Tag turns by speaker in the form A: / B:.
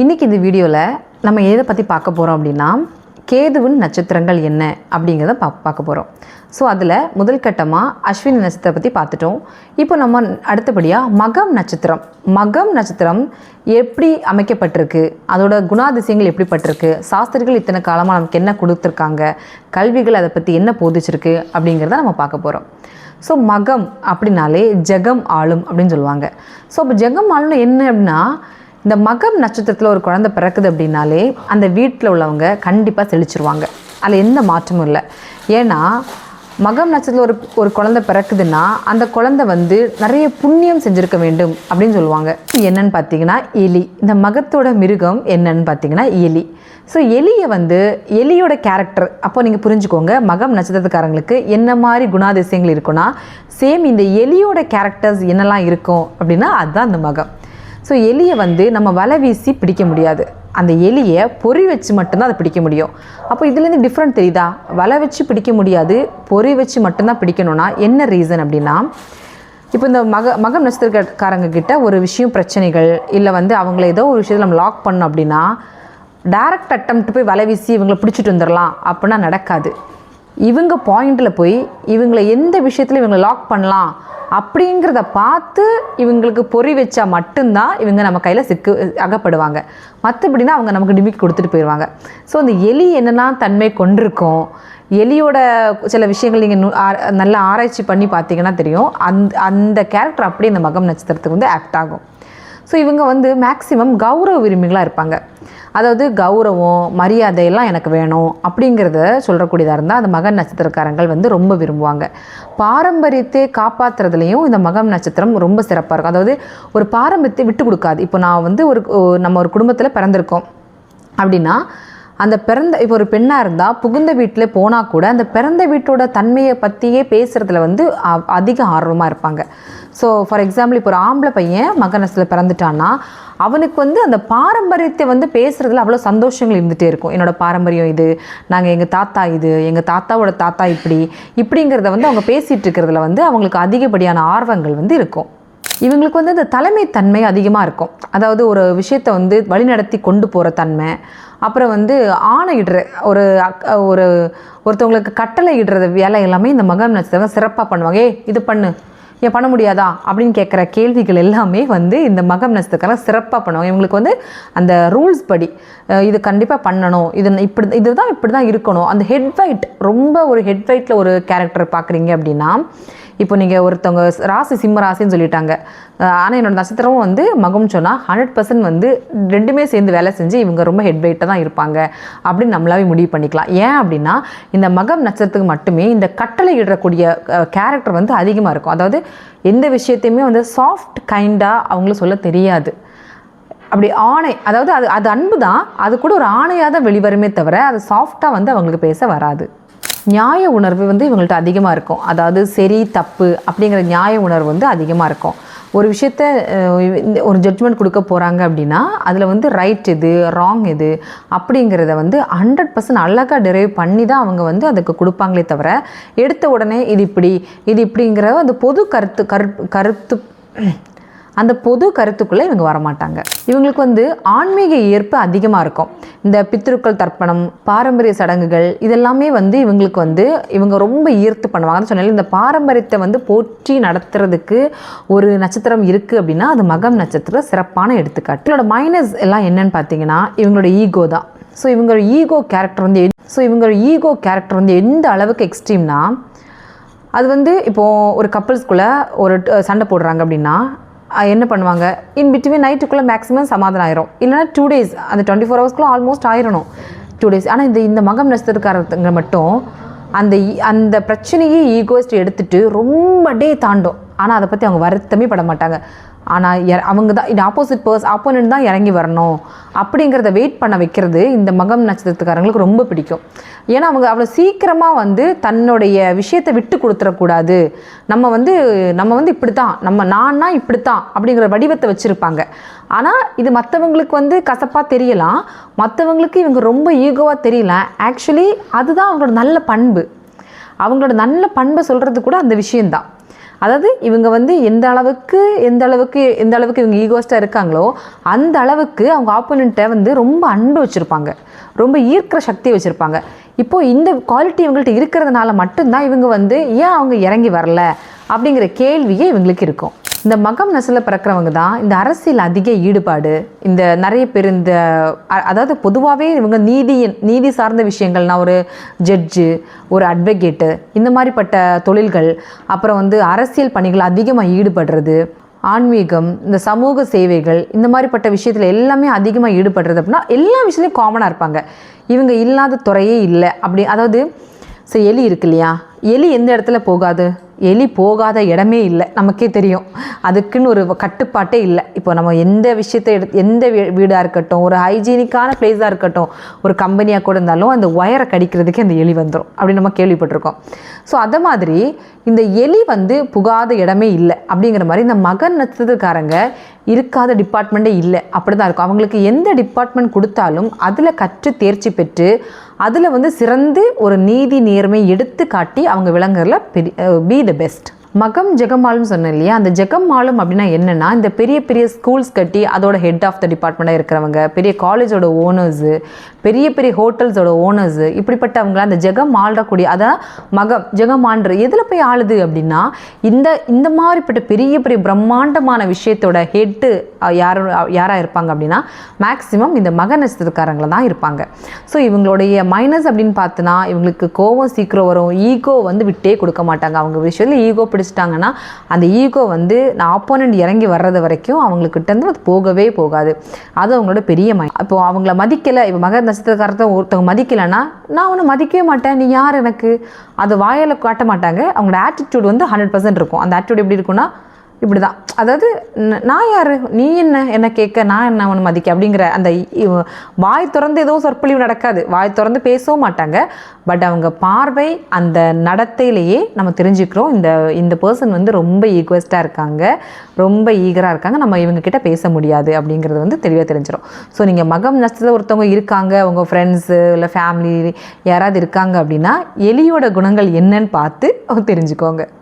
A: இன்றைக்கி இந்த வீடியோவில் நம்ம எதை பற்றி பார்க்க போகிறோம் அப்படின்னா கேதுவின் நட்சத்திரங்கள் என்ன அப்படிங்கிறத பா பார்க்க போகிறோம் ஸோ அதில் முதல் கட்டமாக அஸ்வினி நட்சத்திரத்தை பற்றி பார்த்துட்டோம். இப்போ நம்ம அடுத்தபடியாக மகம் நட்சத்திரம். மகம் நட்சத்திரம் எப்படி அமைக்கப்பட்டிருக்கு? அதோட குணாதிசயங்கள் எப்படிப்பட்டிருக்கு? சாஸ்திரிகள் இத்தனை காலமாக நமக்கு என்ன கொடுத்துருக்காங்க? கல்விகள் அதை பற்றி என்ன போதிச்சிருக்கு அப்படிங்கிறத நம்ம பார்க்க போகிறோம் ஸோ மகம் அப்படின்னாலே ஜெகம் ஆளும் அப்படின்னு சொல்லுவாங்க. ஸோ அப்போ ஜெகம் ஆளும்னா என்ன அப்படின்னா இந்த மகம் நட்சத்திரத்தில் ஒரு குழந்தை பிறக்குது அப்படின்னாலே அந்த வீட்டில் உள்ளவங்க கண்டிப்பாக செழிச்சிருவாங்க. அதில் எந்த மாற்றமும் இல்லை. ஏன்னா மகம் நட்சத்திரத்தில் ஒரு ஒரு குழந்தை பிறக்குதுன்னா அந்த குழந்தை வந்து நிறைய புண்ணியம் செஞ்சுருக்க வேண்டும் அப்படின்னு சொல்லுவாங்க. என்னன்னு பார்த்தீங்கன்னா எலி. இந்த மகத்தோட மிருகம் என்னன்னு பார்த்தீங்கன்னா எலி. ஸோ எலியை வந்து எலியோட கேரக்டர் அப்போ நீங்கள் புரிஞ்சுக்கோங்க மகம் நட்சத்திரத்துக்காரங்களுக்கு என்ன மாதிரி குணாதிசயங்கள் இருக்குன்னா சேம் இந்த எலியோட கேரக்டர்ஸ் என்னெல்லாம் இருக்கும் அப்படின்னா அதுதான் அந்த மகம். ஸோ எலியை வந்து நம்ம வலை வீசி பிடிக்க முடியாது. அந்த எலியை பொறி வச்சு மட்டும்தான் அதை பிடிக்க முடியும். அப்போ இதுலேருந்து டிஃப்ரெண்ட் தெரியுதா? வலை வச்சு பிடிக்க முடியாது பொறி வச்சு மட்டும்தான் பிடிக்கணும்னா என்ன ரீசன் அப்படின்னா இப்போ இந்த மக மகம் நட்சத்திரக்காரங்க கிட்ட ஒரு விஷயம் பிரச்சனைகள் இல்லை வந்து அவங்கள ஏதோ ஒரு விஷயத்தில் நம்ம லாக் பண்ணோம் அப்படின்னா டைரக்ட் அட்டம் போய் வலை வீசி இவங்களை பிடிச்சிட்டு வந்துடலாம் அப்படின்னா நடக்காது. இவங்க பாயிண்டில் போய் இவங்களை எந்த விஷயத்தில் இவங்களை லாக் பண்ணலாம் அப்படிங்கிறத பார்த்து இவங்களுக்கு பொறி வச்சா மட்டும்தான் இவங்க நம்ம கையில் சிக்கு அகப்படுவாங்க. மற்றபடினா அவங்க நமக்கு டிமிக்கி கொடுத்துட்டு போயிடுவாங்க ஸோ அந்த எலி என்னெல்லாம் தன்மை கொண்டிருக்கும். எலியோட சில விஷயங்கள் நீங்கள் நல்லா ஆராய்ச்சி பண்ணி பார்த்தீங்கன்னா தெரியும். அந்த அந்த கேரக்டர் அப்படியே இந்த மகம் நட்சத்திரத்துக்கு வந்து ஆக்ட் ஆகும். ஸோ இவங்க வந்து மேக்ஸிமம் கௌரவ விரும்பிகளாக இருப்பாங்க. அதாவது கௌரவம் மரியாதையெல்லாம் எனக்கு வேணும் அப்படிங்கிறத சொல்லக்கூடியதாக இருந்தால் அந்த மகன் நட்சத்திரக்காரங்கள் வந்து ரொம்ப விரும்புவாங்க. பாரம்பரியத்தை காப்பாற்றுறதுலையும் இந்த மகம் நட்சத்திரம் ரொம்ப சிறப்பாக இருக்கும். அதாவது ஒரு பாரம்பரியத்தை விட்டு கொடுக்காது. இப்போ நான் வந்து ஒரு நம்ம ஒரு குடும்பத்தில் பிறந்திருக்கோம் அப்படின்னா அந்த பிறந்த இப்போ ஒரு பெண்ணாக இருந்தால் புகுந்த வீட்டில் போனால் கூட அந்த பிறந்த வீட்டோட தன்மையை பற்றியே பேசுகிறதுல வந்து அதிக ஆர்வமாக இருப்பாங்க. ஸோ ஃபார் எக்ஸாம்பிள் இப்போ ஒரு ஆம்பளை பையன் மகனஸில் பிறந்துட்டான்னா அவனுக்கு வந்து அந்த பாரம்பரியத்தை வந்து பேசுகிறதுல அவ்வளோ சந்தோஷங்கள் இருந்துகிட்டே இருக்கும். என்னோடய பாரம்பரியம் இது நாங்கள் எங்கள் தாத்தா இது எங்கள் தாத்தாவோட தாத்தா இப்படி இப்படிங்கிறத வந்து அவங்க பேசிகிட்டு இருக்கிறதுல வந்து அவங்களுக்கு அதிகப்படியான ஆர்வங்கள் வந்து இருக்கும். இவங்களுக்கு வந்து அந்த தலைமைத்தன்மை அதிகமாக இருக்கும். அதாவது ஒரு விஷயத்தை வந்து வழிநடத்தி கொண்டு போகிற தன்மை அப்புறம் வந்து ஆணையிடுற ஒரு ஒரு ஒருத்தவங்களுக்கு கட்டளை இடுறது வேலை எல்லாமே இந்த மகம் நட்சத்திரம் சிறப்பாக பண்ணுவாங்க. ஏ இது பண்ணு. ஏன் பண்ண முடியாதா? அப்படின்னு கேட்குற கேள்விகள் எல்லாமே வந்து இந்த மகம் நட்சத்திரக்காரங்க சிறப்பாக பண்ணுவாங்க. இவங்களுக்கு வந்து அந்த ரூல்ஸ் படி இது கண்டிப்பாக பண்ணணும். இது இப்படி இதுதான் இப்படி தான் இருக்கணும். அந்த ஹெட் ஃபைட் ரொம்ப ஒரு ஹெட் ஃபைட்டில் ஒரு கேரக்டர் பார்க்குறீங்க அப்படின்னா இப்போ நீங்கள் ஒருத்தவங்க ராசி சிம்ம ராசின்னு சொல்லிட்டாங்க. ஆனால் என்னோடய நட்சத்திரமும் வந்து மகம் சொன்னால் ஹண்ட்ரட் பர்சன்ட் வந்து ரெண்டுமே சேர்ந்து வேலை செஞ்சு இவங்க ரொம்ப ஹெட் வெயிட்டாக தான் இருப்பாங்க. அப்படின்னு நம்மளாவே முடிவு பண்ணிக்கலாம். ஏன் அப்படின்னா இந்த மகம் நட்சத்திரத்துக்கு மட்டுமே இந்த கட்டளை இடக்கூடிய கேரக்டர் வந்து அதிகமாக இருக்கும். அதாவது எந்த விஷயத்தையுமே வந்து சாஃப்ட் கைண்டாக அவங்களும் சொல்ல தெரியாது. அப்படி ஆணை அதாவது அது அது அன்பு தான் அது கூட ஒரு ஆணையாக தான் வெளிவருமே தவிர அது சாஃப்டாக வந்து அவங்களுக்கு பேச வராது. நியாய உணர்வு வந்து இவங்கள்ட்ட அதிகமாக இருக்கும். அதாவது சரி தப்பு அப்படிங்கிற நியாய உணர்வு வந்து அதிகமாக இருக்கும். ஒரு விஷயத்த ஒரு ஜட்ஜ்மெண்ட் கொடுக்க போகிறாங்க அப்படின்னா அதில் வந்து ரைட் எது ராங் எது அப்படிங்கிறத வந்து ஹண்ட்ரட் பர்சன்ட் அழகாக டிரைவ் பண்ணி தான் அவங்க வந்து அதுக்கு கொடுப்பாங்களே தவிர எடுத்த உடனே இது இப்படி இது இப்படிங்கிற அந்த பொது கருத்து கரு கருத்து அந்த பொது கருத்துக்குள்ளே இவங்க வரமாட்டாங்க. இவங்களுக்கு வந்து ஆன்மீக ஈர்ப்பு அதிகமாக இருக்கும். இந்த பித்திருக்கள் தர்ப்பணம் பாரம்பரிய சடங்குகள் இதெல்லாமே வந்து இவங்களுக்கு வந்து இவங்க ரொம்ப ஈர்த்து பண்ணுவாங்கன்னு சொன்னாலும் இந்த பாரம்பரியத்தை வந்து போற்றி நடத்துறதுக்கு ஒரு நட்சத்திரம் இருக்குது அப்படின்னா அது மகம் நட்சத்திரம் சிறப்பான எடுத்துக்காட்டு. இதோட மைனஸ் எல்லாம் என்னன்னு பார்த்தீங்கன்னா இவங்களோட ஈகோ தான். ஸோ இவங்களோட ஈகோ கேரக்டர் வந்து ஸோ இவங்களோட ஈகோ கேரக்டர் வந்து எந்த அளவுக்கு எக்ஸ்ட்ரீம்னா அது வந்து இப்போது ஒரு கப்பல்ஸ்குள்ளே ஒரு சண்டை போடுறாங்க அப்படின்னா என்ன பண்ணுவாங்க? இன் பிட்வீன் நைட்டுக்குள்ளே மேக்ஸிமம் சமாதானம் ஆயிரும். இல்லைனா டூ டேஸ் அந்த டுவெண்ட்டி ஃபோர் ஹவர்ஸ்க்குள்ளே ஆல்மோஸ்ட் ஆயிரணும். டூ டேஸ் ஆனால் இந்த இந்த மகம் நட்சத்திரக்காரங்க மட்டும் அந்த அந்த பிரச்சனையே ஈகோஸ்ட் எடுத்துகிட்டு ரொம்ப டே தாண்டும். ஆனால் அதை பற்றி அவங்க வருத்தமே பட மாட்டாங்க. ஆனால் அவங்க தான் இது ஆப்போசிட் பர்ஸ் ஆப்போனண்ட் தான் இறங்கி வரணும். அப்படிங்கிறத வெயிட் பண்ண வைக்கிறது இந்த மகம் நட்சத்திரத்துக்காரங்களுக்கு ரொம்ப பிடிக்கும். ஏன்னா அவங்க அவ்வளோ சீக்கிரமாக வந்து தன்னுடைய விஷயத்தை விட்டு கொடுத்துடக்கூடாது நம்ம வந்து நம்ம வந்து இப்படி தான் நம்ம நான்னா இப்படி தான் அப்படிங்கிற வடிவத்தை வச்சுருப்பாங்க. ஆனால் இது மற்றவங்களுக்கு வந்து கசப்பாக தெரியலாம். மற்றவங்களுக்கு இவங்க ரொம்ப ஈகோவாக தெரியல. ஆக்சுவலி அதுதான் அவங்களோட நல்ல பண்பு. அவங்களோட நல்ல பண்பை சொல்கிறது கூட அந்த விஷயந்தான் அதாவது இவங்க வந்து எந்த அளவுக்கு எந்த அளவுக்கு எந்த அளவுக்கு இவங்க ஈகோஸ்டாக இருக்காங்களோ அந்த அளவுக்கு அவங்க ஆப்போனண்ட்டை வந்து ரொம்ப அன்பு வச்சுருப்பாங்க. ரொம்ப ஈர்க்கிற சக்தி வச்சுருப்பாங்க. இப்போது இந்த குவாலிட்டி இவங்கள்ட்ட இருக்கிறதுனால மட்டும்தான் இவங்க வந்து ஏன் அவங்க இறங்கி வரல அப்படிங்கிற கேள்வியே இவங்களுக்கு இருக்கும். இந்த மகம் நசில் பிறக்கிறவங்க தான் இந்த அரசியல் அதிக ஈடுபாடு இந்த நிறைய பேர் இந்த அதாவது பொதுவாகவே இவங்க நீதி நீதி சார்ந்த விஷயங்கள்னா ஒரு ஜட்ஜு ஒரு அட்வொகேட்டு இந்த மாதிரிப்பட்ட தொழில்கள் அப்புறம் வந்து அரசியல் பணிகள் அதிகமாக ஈடுபடுறது ஆன்மீகம் இந்த சமூக சேவைகள் இந்த மாதிரிப்பட்ட விஷயத்தில் எல்லாமே அதிகமாக ஈடுபடுறது அப்படின்னா எல்லா விஷயத்துலையும் காமனாக இருப்பாங்க. இவங்க இல்லாத துறையே இல்லை. அப்படி அதாவது சரி எலி இருக்கு இல்லையா? எலி எந்த இடத்துல போகாது? எலி போகாத இடமே இல்லை. நமக்கே தெரியும். அதுக்குன்னு ஒரு கட்டுப்பாட்டே இல்லை. இப்போ நம்ம எந்த விஷயத்தை எடு எந்த வீடாக இருக்கட்டும் ஒரு ஹைஜீனிக்கான பிளேஸாக இருக்கட்டும் ஒரு கம்பெனியாக கூட இருந்தாலும் அந்த ஒயரை கடிக்கிறதுக்கு அந்த எலி வந்துடும் அப்படின்னு நம்ம கேள்விப்பட்டிருக்கோம். ஸோ அதை மாதிரி இந்த எலி வந்து புகாத இடமே இல்லை. அப்படிங்கிற மாதிரி இந்த மகன் நட்சத்திரக்காரங்க இருக்காத டிபார்ட்மெண்ட்டே இல்லை. அப்படி தான் இருக்கும். அவங்களுக்கு எந்த டிபார்ட்மெண்ட் கொடுத்தாலும் அதில் கற்று தேர்ச்சி பெற்று அதில் வந்து சிறந்து ஒரு நீதி நேர்மை எடுத்து காட்டி அவங்க விளங்குறதுல பெரிய பி த பெஸ்ட் மகம் ஜெகமாலும் சொன்னேன் இல்லையா? அந்த ஜெகமாலும் அப்படின்னா என்னென்னா இந்த பெரிய பெரிய ஸ்கூல்ஸ் கட்டி அதோட ஹெட் ஆஃப் த டிபார்ட்மெண்ட்டாக இருக்கிறவங்க பெரிய காலேஜோட ஓனர்ஸு பெரிய பெரிய ஹோட்டல்ஸோட ஓனர்ஸு இப்படிப்பட்டவங்களாம் அந்த ஜெகம் ஆள்றக்கூடிய அதான் மகம் ஜெகமான்ற எதில் போய் ஆளுது அப்படின்னா இந்த இந்த மாதிரிப்பட்ட பெரிய பெரிய பிரம்மாண்டமான விஷயத்தோட ஹெட்டு யார் யாராக இருப்பாங்க அப்படின்னா மேக்ஸிமம் இந்த மக நட்சத்திரக்காரங்கள தான் இருப்பாங்க. ஸோ இவங்களுடைய மைனஸ் அப்படின்னு பார்த்தோன்னா இவங்களுக்கு கோவம் சீக்கிரம் வரும் ஈகோ வந்து விட்டே கொடுக்க மாட்டாங்க. அவங்க விஷயத்தில் ஈகோ கண்டுபிடிச்சிட்டாங்கன்னா அந்த ஈகோ வந்து நான் ஆப்போனண்ட் இறங்கி வர்றது வரைக்கும் அவங்களுக்கிட்டேருந்து அது போகவே போகாது. அது அவங்களோட பெரிய மை இப்போ அவங்கள மதிக்கலை இப்போ மகர் நட்சத்திரக்காரத்தை ஒருத்தவங்க மதிக்கலைன்னா நான் ஒன்றும் மதிக்கவே மாட்டேன் நீ யார் எனக்கு? அது வாயால் காட்ட மாட்டாங்க. அவங்களோட ஆட்டிடியூட் வந்து ஹண்ட்ரட் பர்சன்ட் இருக்கும். அந்த ஆட்டிடியூட் எப்படி இருக்கும்னா இப்படி தான் அதாவது நான் யார்? நீ என்ன? என்ன கேட்க? நான் என்ன உன்னை மதிக்க? அப்படிங்கிற அந்த இ- வாய் திறந்து எதுவும் சொற்பொழிவு நடக்காது. வாய் திறந்து பேசவும் மாட்டாங்க. பட் அவங்க பார்வை அந்த நடத்தையிலேயே நம்ம தெரிஞ்சுக்கிறோம். இந்த இந்த பர்சன் வந்து ரொம்ப ஈக்குவஸ்ட்டாக இருக்காங்க. ரொம்ப ஈகராக இருக்காங்க. நம்ம இவங்க கிட்ட பேச முடியாது அப்படிங்கிறது வந்து தெளிவாக தெரிஞ்சிடும் ஸோ நீங்கள் மகம் நஷ்டத்தில் ஒருத்தவங்க இருக்காங்க. உங்கள் ஃப்ரெண்ட்ஸு இல்லை ஃபேமிலி யாராவது இருக்காங்க அப்படின்னா எலியோட குணங்கள் என்னன்னு பார்த்து தெரிஞ்சுக்கோங்க.